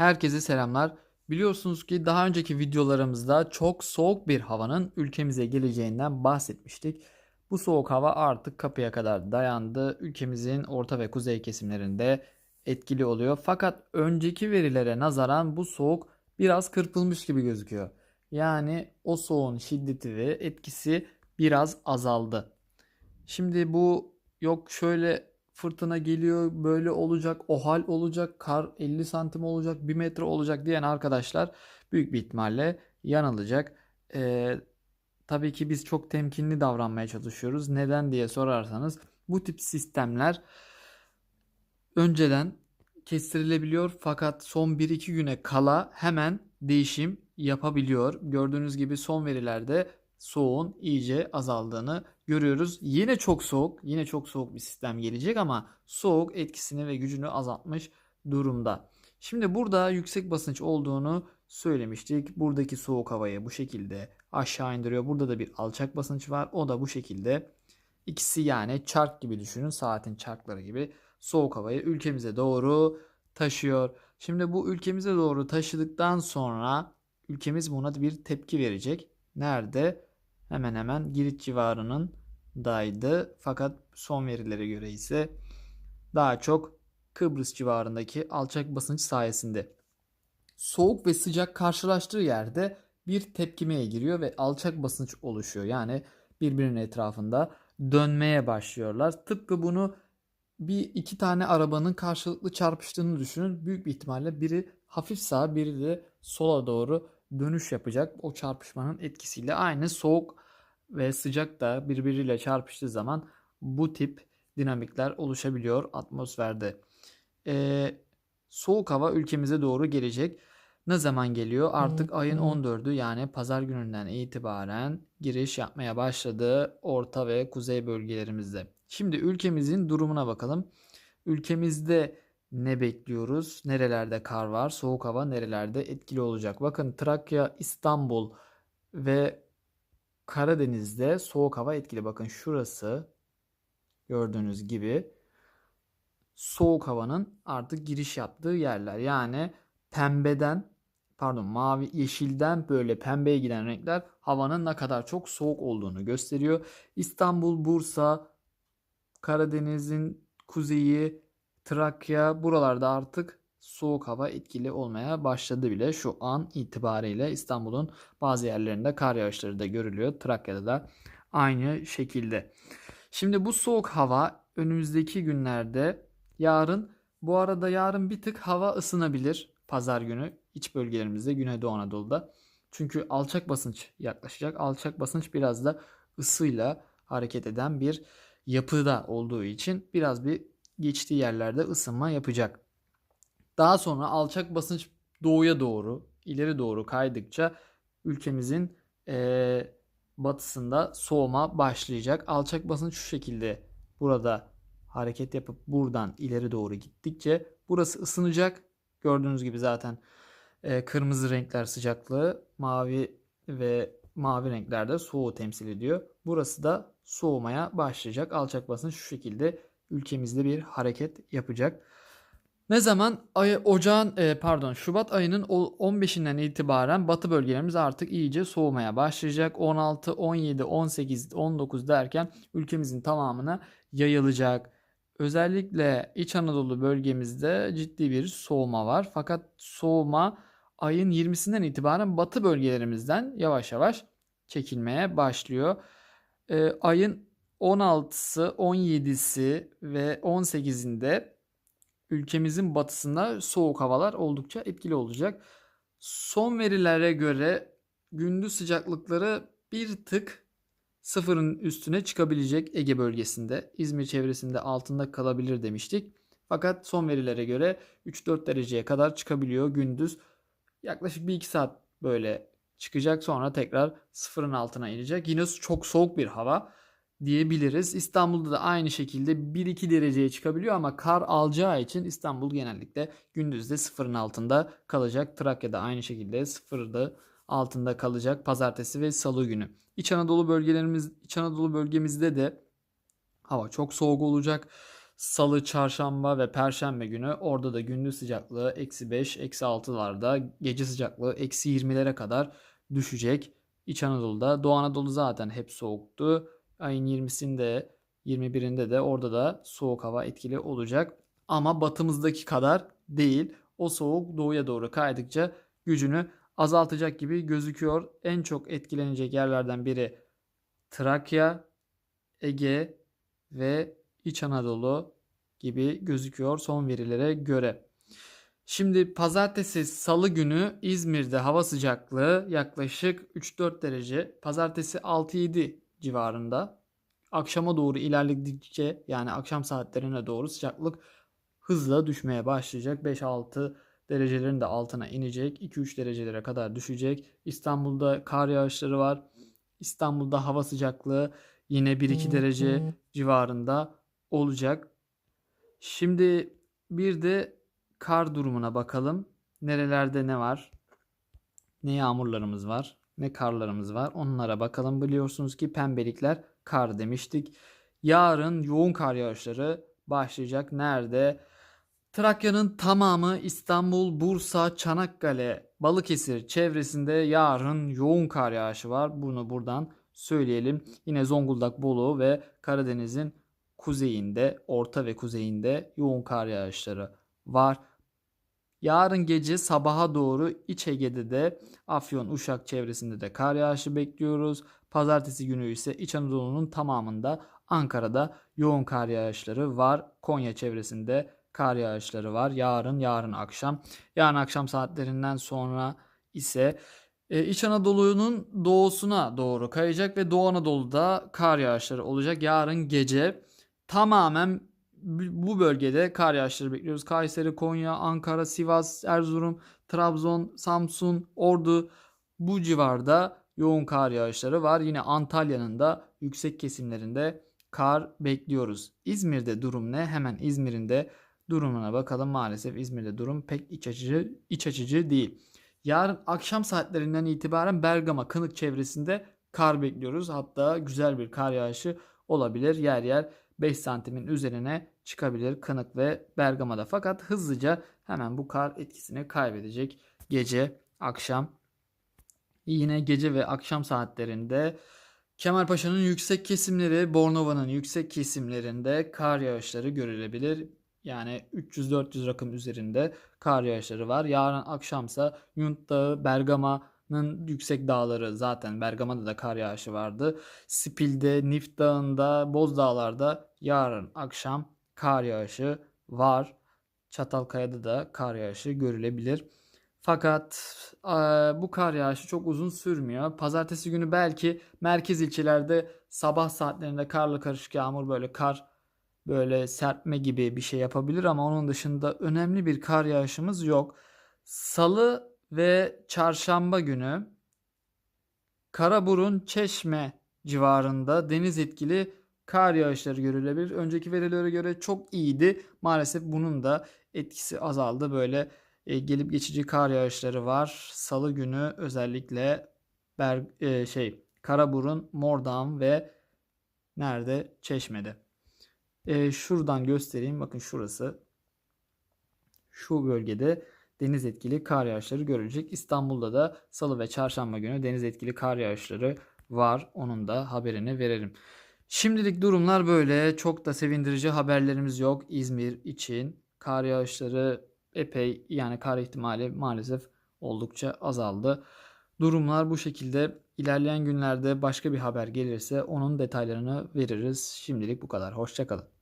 Herkese selamlar. Biliyorsunuz ki daha önceki videolarımızda çok soğuk bir havanın ülkemize geleceğinden bahsetmiştik. Bu soğuk hava artık kapıya kadar dayandı. Ülkemizin orta ve kuzey kesimlerinde etkili oluyor. Fakat önceki verilere nazaran bu soğuk biraz kırpılmış gibi gözüküyor. Yani o soğuğun şiddeti ve etkisi biraz azaldı. Şimdi bu yok şöyle fırtına geliyor böyle olacak o hal olacak kar 50 santim olacak 1 metre olacak diyen arkadaşlar büyük bir ihtimalle yanılacak. Ee, tabii ki biz çok temkinli davranmaya çalışıyoruz. Neden diye sorarsanız bu tip sistemler önceden kestirilebiliyor fakat son 1-2 güne kala hemen değişim yapabiliyor. Gördüğünüz gibi son verilerde soğuğun iyice azaldığını görüyoruz. Yine çok soğuk, yine çok soğuk bir sistem gelecek ama soğuk etkisini ve gücünü azaltmış durumda. Şimdi burada yüksek basınç olduğunu söylemiştik. Buradaki soğuk havayı bu şekilde aşağı indiriyor. Burada da bir alçak basınç var. O da bu şekilde ikisi yani çark gibi düşünün. Saatin çarkları gibi soğuk havayı ülkemize doğru taşıyor. Şimdi bu ülkemize doğru taşıdıktan sonra ülkemiz buna bir tepki verecek. Nerede? Hemen hemen Girit civarının daydı. Fakat son verilere göre ise daha çok Kıbrıs civarındaki alçak basınç sayesinde. Soğuk ve sıcak karşılaştığı yerde bir tepkimeye giriyor ve alçak basınç oluşuyor. Yani birbirinin etrafında dönmeye başlıyorlar. Tıpkı bunu bir iki tane arabanın karşılıklı çarpıştığını düşünün. Büyük bir ihtimalle biri hafif sağa biri de sola doğru dönüş yapacak. O çarpışmanın etkisiyle aynı soğuk ve sıcak da birbiriyle çarpıştığı zaman bu tip dinamikler oluşabiliyor atmosferde. Ee, soğuk hava ülkemize doğru gelecek. Ne zaman geliyor? Artık ayın 14'ü yani pazar gününden itibaren giriş yapmaya başladı orta ve kuzey bölgelerimizde. Şimdi ülkemizin durumuna bakalım. Ülkemizde ne bekliyoruz? Nerelerde kar var? Soğuk hava nerelerde etkili olacak? Bakın Trakya, İstanbul ve Karadeniz'de soğuk hava etkili. Bakın şurası gördüğünüz gibi soğuk havanın artık giriş yaptığı yerler. Yani pembeden pardon mavi yeşilden böyle pembeye giden renkler havanın ne kadar çok soğuk olduğunu gösteriyor. İstanbul, Bursa, Karadeniz'in kuzeyi, Trakya buralarda artık soğuk hava etkili olmaya başladı bile. Şu an itibariyle İstanbul'un bazı yerlerinde kar yağışları da görülüyor. Trakya'da da aynı şekilde. Şimdi bu soğuk hava önümüzdeki günlerde yarın bu arada yarın bir tık hava ısınabilir pazar günü iç bölgelerimizde Güneydoğu Anadolu'da. Çünkü alçak basınç yaklaşacak. Alçak basınç biraz da ısıyla hareket eden bir yapıda olduğu için biraz bir geçtiği yerlerde ısınma yapacak. Daha sonra alçak basınç doğuya doğru, ileri doğru kaydıkça ülkemizin e, batısında soğuma başlayacak. Alçak basınç şu şekilde burada hareket yapıp buradan ileri doğru gittikçe burası ısınacak. Gördüğünüz gibi zaten e, kırmızı renkler sıcaklığı, mavi ve mavi renklerde soğuğu temsil ediyor. Burası da soğumaya başlayacak. Alçak basınç şu şekilde ülkemizde bir hareket yapacak. Ne zaman? Ay, ocağın e, pardon Şubat ayının 15'inden itibaren batı bölgelerimiz artık iyice soğumaya başlayacak. 16, 17, 18, 19 derken ülkemizin tamamına yayılacak. Özellikle İç Anadolu bölgemizde ciddi bir soğuma var. Fakat soğuma ayın 20'sinden itibaren batı bölgelerimizden yavaş yavaş çekilmeye başlıyor. E, ayın 16'sı, 17'si ve 18'inde ülkemizin batısında soğuk havalar oldukça etkili olacak. Son verilere göre gündüz sıcaklıkları bir tık sıfırın üstüne çıkabilecek Ege bölgesinde. İzmir çevresinde altında kalabilir demiştik. Fakat son verilere göre 3-4 dereceye kadar çıkabiliyor gündüz. Yaklaşık 1-2 saat böyle çıkacak sonra tekrar sıfırın altına inecek. Yine çok soğuk bir hava diyebiliriz. İstanbul'da da aynı şekilde 1-2 dereceye çıkabiliyor ama kar alacağı için İstanbul genellikle gündüzde sıfırın altında kalacak. Trakya'da aynı şekilde sıfırda altında kalacak pazartesi ve salı günü. İç Anadolu bölgelerimiz İç Anadolu bölgemizde de hava çok soğuk olacak. Salı, çarşamba ve perşembe günü orada da gündüz sıcaklığı eksi 5, eksi 6'larda, gece sıcaklığı eksi 20'lere kadar düşecek. İç Anadolu'da. Doğu Anadolu zaten hep soğuktu. Ayın 20'sinde 21'inde de orada da soğuk hava etkili olacak. Ama batımızdaki kadar değil. O soğuk doğuya doğru kaydıkça gücünü azaltacak gibi gözüküyor. En çok etkilenecek yerlerden biri Trakya, Ege ve İç Anadolu gibi gözüküyor son verilere göre. Şimdi pazartesi salı günü İzmir'de hava sıcaklığı yaklaşık 3-4 derece. Pazartesi 6-7 civarında. Akşama doğru ilerledikçe yani akşam saatlerine doğru sıcaklık hızla düşmeye başlayacak. 5-6 derecelerin de altına inecek. 2-3 derecelere kadar düşecek. İstanbul'da kar yağışları var. İstanbul'da hava sıcaklığı yine 1-2 derece civarında olacak. Şimdi bir de kar durumuna bakalım. Nerelerde ne var? Ne yağmurlarımız var? Ne karlarımız var? Onlara bakalım. Biliyorsunuz ki pembelikler kar demiştik. Yarın yoğun kar yağışları başlayacak. Nerede? Trakya'nın tamamı İstanbul, Bursa, Çanakkale, Balıkesir çevresinde yarın yoğun kar yağışı var. Bunu buradan söyleyelim. Yine Zonguldak, Bolu ve Karadeniz'in kuzeyinde, orta ve kuzeyinde yoğun kar yağışları var. Yarın gece sabaha doğru İç Ege'de de Afyon, Uşak çevresinde de kar yağışı bekliyoruz. Pazartesi günü ise İç Anadolu'nun tamamında Ankara'da yoğun kar yağışları var. Konya çevresinde kar yağışları var. Yarın, yarın akşam. Yarın akşam saatlerinden sonra ise e, İç Anadolu'nun doğusuna doğru kayacak ve Doğu Anadolu'da kar yağışları olacak. Yarın gece tamamen bu bölgede kar yağışları bekliyoruz. Kayseri, Konya, Ankara, Sivas, Erzurum, Trabzon, Samsun, Ordu bu civarda yoğun kar yağışları var. Yine Antalya'nın da yüksek kesimlerinde kar bekliyoruz. İzmir'de durum ne? Hemen İzmir'in de durumuna bakalım. Maalesef İzmir'de durum pek iç açıcı, iç açıcı değil. Yarın akşam saatlerinden itibaren Bergama, Kınık çevresinde kar bekliyoruz. Hatta güzel bir kar yağışı olabilir. Yer yer 5 santimin üzerine çıkabilir Kınık ve Bergama'da. Fakat hızlıca hemen bu kar etkisini kaybedecek gece, akşam. Yine gece ve akşam saatlerinde Kemalpaşa'nın yüksek kesimleri, Bornova'nın yüksek kesimlerinde kar yağışları görülebilir. Yani 300-400 rakım üzerinde kar yağışları var. Yarın akşamsa Yunt Dağı, Bergama'nın yüksek dağları zaten Bergama'da da kar yağışı vardı. Spil'de, Nift Dağı'nda, Boz Dağlar'da yarın akşam kar yağışı var. Çatalkaya'da da kar yağışı görülebilir. Fakat bu kar yağışı çok uzun sürmüyor. Pazartesi günü belki merkez ilçelerde sabah saatlerinde karla karışık yağmur böyle kar böyle serpme gibi bir şey yapabilir ama onun dışında önemli bir kar yağışımız yok. Salı ve çarşamba günü Karaburun, Çeşme civarında deniz etkili kar yağışları görülebilir. Önceki verilere göre çok iyiydi. Maalesef bunun da etkisi azaldı. Böyle e, gelip geçici kar yağışları var. Salı günü özellikle Ber, e, şey Karaburun, Mordağ ve nerede? Çeşme'de. E, şuradan göstereyim. Bakın şurası. Şu bölgede deniz etkili kar yağışları görülecek. İstanbul'da da salı ve çarşamba günü deniz etkili kar yağışları var. Onun da haberini verelim. Şimdilik durumlar böyle. Çok da sevindirici haberlerimiz yok İzmir için. Kar yağışları epey yani kar ihtimali maalesef oldukça azaldı. Durumlar bu şekilde. İlerleyen günlerde başka bir haber gelirse onun detaylarını veririz. Şimdilik bu kadar. Hoşçakalın.